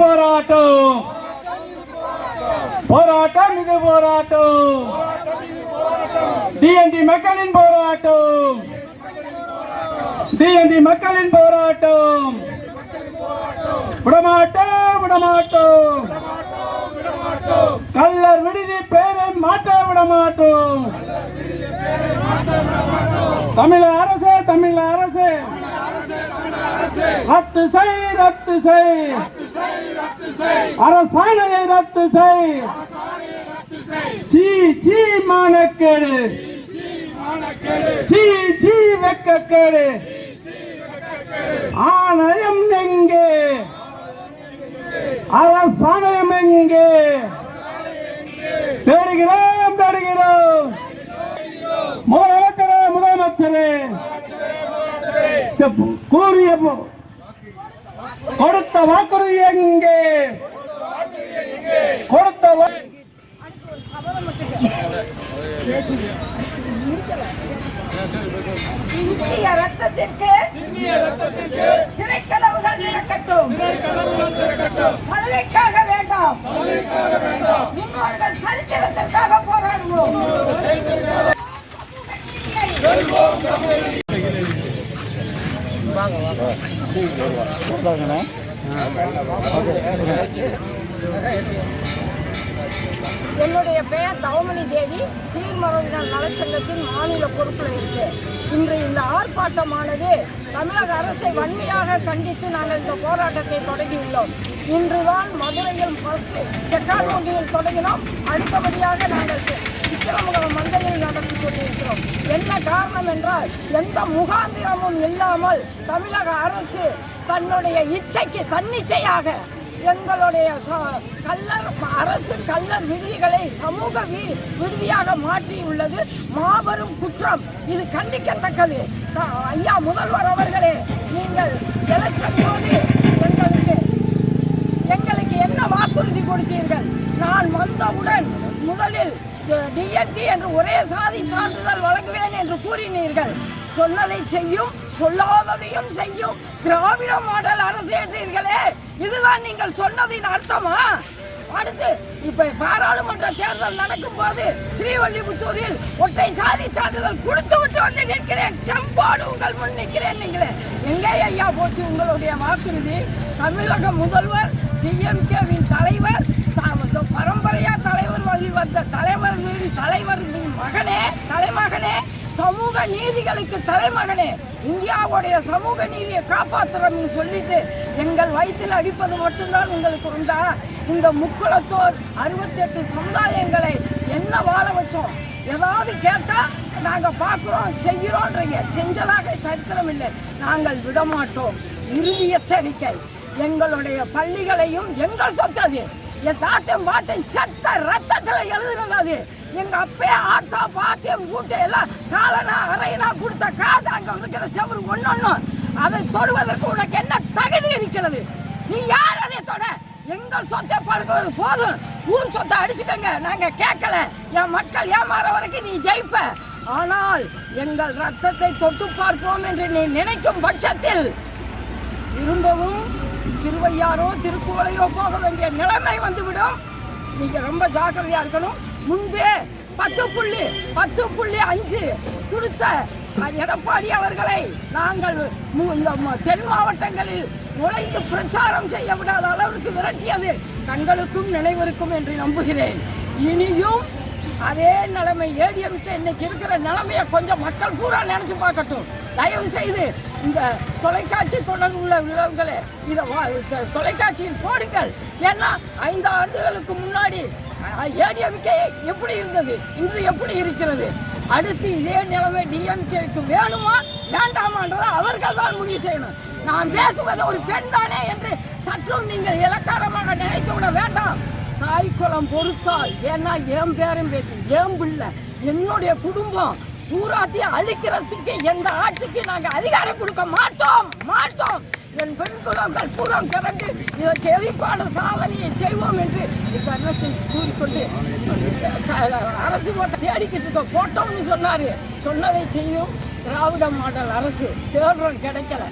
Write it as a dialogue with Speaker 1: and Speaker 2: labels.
Speaker 1: போராட்டம். போராட்டம் இது போராட்டம். டிஎன்டி மக்களின் போராட்டம். டிஎன்டி மக்களின் போராட்டம். விடமாட்டோம் விடமாட்டோம். கல்லர் விடுதி பேரை மாற்ற விடமாட்டோம். தமிழக அரசு ரத்து செய் ரத்து செய். அரசாணையை ரத்து செய். சீ சீ மானக்கேடு. சீ சீ வெக்கக்கேடு. ஆணையம் எங்கே? அரசாணையம் எங்கே? தேடுகிறோம் தேடுகிறோம். முதலமைச்சரே முதலமைச்சரே. கூறிய கொடுத்த வாக்குறுதி எங்கே? கொடுத்த
Speaker 2: சிந்திய ரத்தத்திற்கு சிறைக்கதவுகள் திறக்கட்டும். சலுகைக்காக வேண்டாம். முன்னோர்கள் சரித்திரத்திற்காக போராடுவோம். என்னுடைய பெயர் தவமணி தேவி. சீர்மரவினர் நலச்சங்கத்தின் மாநில பொறுப்பில் இருக்கு. இன்று இந்த ஆர்ப்பாட்டமானது தமிழக அரசை வன்மையாக கண்டித்து நாங்கள் இந்த போராட்டத்தை தொடங்கியுள்ளோம். இன்றுதான் மதுரையில் ஃபர்ஸ்ட் செக்கார்கோண்டியில் தொடங்கினோம். அடுத்தபடியாக நாங்கள் விக்கிரமங்கலம் மந்தையில் நடத்தி கொண்டிருக்கிறோம் என்ன காரணம் என்றால் எந்த முகாந்திரமும் இல்லாமல் தமிழக அரசு தன்னுடைய இச்சைக்கு தன்னிச்சையாக எங்களுடைய கல்லர் அரசு கல்லர் விடுதிகளை சமூக வி- விடுதியாக மாற்றியுள்ளது. மாபெரும் குற்றம். இது கண்டிக்கத்தக்கது. ஐயா முதல்வர் அவர்களே நீங்கள் எலெக்ஷன் போது எங்களுக்கு எங்களுக்கு என்ன வாக்குறுதி கொடுத்தீர்கள்? டிஎன்டி என்று ஒரே சாதி சான்றிதழ் வழங்குவேன் என்று கூறினீர்கள். சொன்னதை செய்யும் சொல்லாததையும் செய்யும் திராவிட மாடல் அரசு ஏற்றீர்களே இதுதான் நீங்கள் சொன்னதின் அர்த்தமா? அடுத்து இப்ப பாராளுமன்ற தேர்தல் நடக்கும் போது ஸ்ரீவல்லிபுத்தூரில் ஒற்றை சாதி சான்றிதழ் கொடுத்து விட்டு வந்து நிற்கிறேன். டெம்போடு உங்கள் முன் நிற்கிறேன் நீங்களே. எங்கே ஐயா போச்சு உங்களுடைய வாக்குறுதி? தமிழக முதல்வர் டி சமூக நீதிகளுக்கு தலைமகனே இந்தியாவுடைய சமூக நீதியை காப்பாற்றுறோம்னு சொல்லிட்டு எங்கள் வயிற்றில் அடிப்பது மட்டும்தான் உங்களுக்கு உண்டா? இந்த முக்குளத்தோர் அறுபத்தெட்டு சமுதாயங்களை என்ன வாழ வச்சோம்? ஏதாவது கேட்டா நாங்க பார்க்குறோம் செய்கிறோன்றீங்க. செஞ்சதாக சரித்திரம் இல்லை நாங்கள் விடமாட்டோம். இறுதி எச்சரிக்கை. எங்களுடைய பள்ளிகளையும் எங்கள் சொத்து அது என் தாத்தன் பாட்டன் சத்த ரத்தத்தில் எழுதுனது அது. எங்கள் அப்பே ஆத்தா பாட்டியம் வீட்டை எல்லாம் காலனா அரையனா கொடுத்த காசு அங்கே இருக்கிற செவரு ஒன்று அதை தொடுவதற்கு உனக்கு என்ன தகுதி இருக்கிறது? நீ யார் அதை தொட? எங்கள் சொத்தை படுக்கிறது போதும். ஊர் சொத்தை அடிச்சுட்டங்க நாங்கள் கேட்கல. என் மக்கள் ஏமாற வரைக்கும் நீ ஜெயிப்ப. ஆனால் எங்கள் ரத்தத்தை தொட்டு பார்ப்போம் என்று நீ நினைக்கும் பட்சத்தில் திரும்பவும் திருவையாரோ திருக்குவளையோ போக வேண்டிய நிலைமை வந்துவிடும். நீங்கள் ரொம்ப ஜாக்கிரதையாக இருக்கணும். முன்பே பத்து புள்ளி பத்து புள்ளி அஞ்சு கொடுத்த எடப்பாடி அவர்களை நாங்கள் தென் மாவட்டங்களில் நுழைந்து பிரச்சாரம் செய்ய விடாத அளவிற்கு விரட்டியது தங்களுக்கும் நினைவிருக்கும் என்று நம்புகிறேன். இனியும் அதே நிலைமை ஏடிஎம்கே இன்னைக்கு இருக்கிற நிலைமையை கொஞ்சம் மக்கள் பூரா நினைச்சு பார்க்கட்டும். தயவு செய்து இந்த தொலைக்காட்சி தொடர்பு உள்ள இதை தொலைக்காட்சியில் போடுங்கள். ஏன்னா ஐந்து ஆண்டுகளுக்கு முன்னாடி ஏடிஎம்கே எப்படி இருந்தது? இன்று எப்படி இருக்கிறது? அடுத்து இதே நிலைமை டிஎம்கேக்கு வேணுமா வேண்டாமான்றதை அவர்கள் தான் முடிவு செய்யணும். நான் பேசுவது ஒரு பெண் தானே என்று சற்றும் நீங்கள் இலக்காரமாக நினைத்து விட வேண்டாம். தாய்க்குளம் பொறுத்தால் ஏன்னா என் பேரும் பேசி என் பிள்ளை என்னுடைய குடும்பம் பூராத்தையும் அழிக்கிறதுக்கு எந்த ஆட்சிக்கு நாங்கள் அதிகாரம் கொடுக்க மாட்டோம்? மாட்டோம். என் பெண் குலங்கள் பூரம் திரண்டு இதற்கு எதிர்ப்பான சாதனையை செய்வோம் என்று தருணத்தில் கூறிக்கொண்டு அரசு ஓட்ட தேடிக்கிட்டு இருக்க போட்டோம்னு சொன்னார். சொன்னதை செய்யும் திராவிட மாடல் அரசு. தேடுறோம். கிடைக்கல.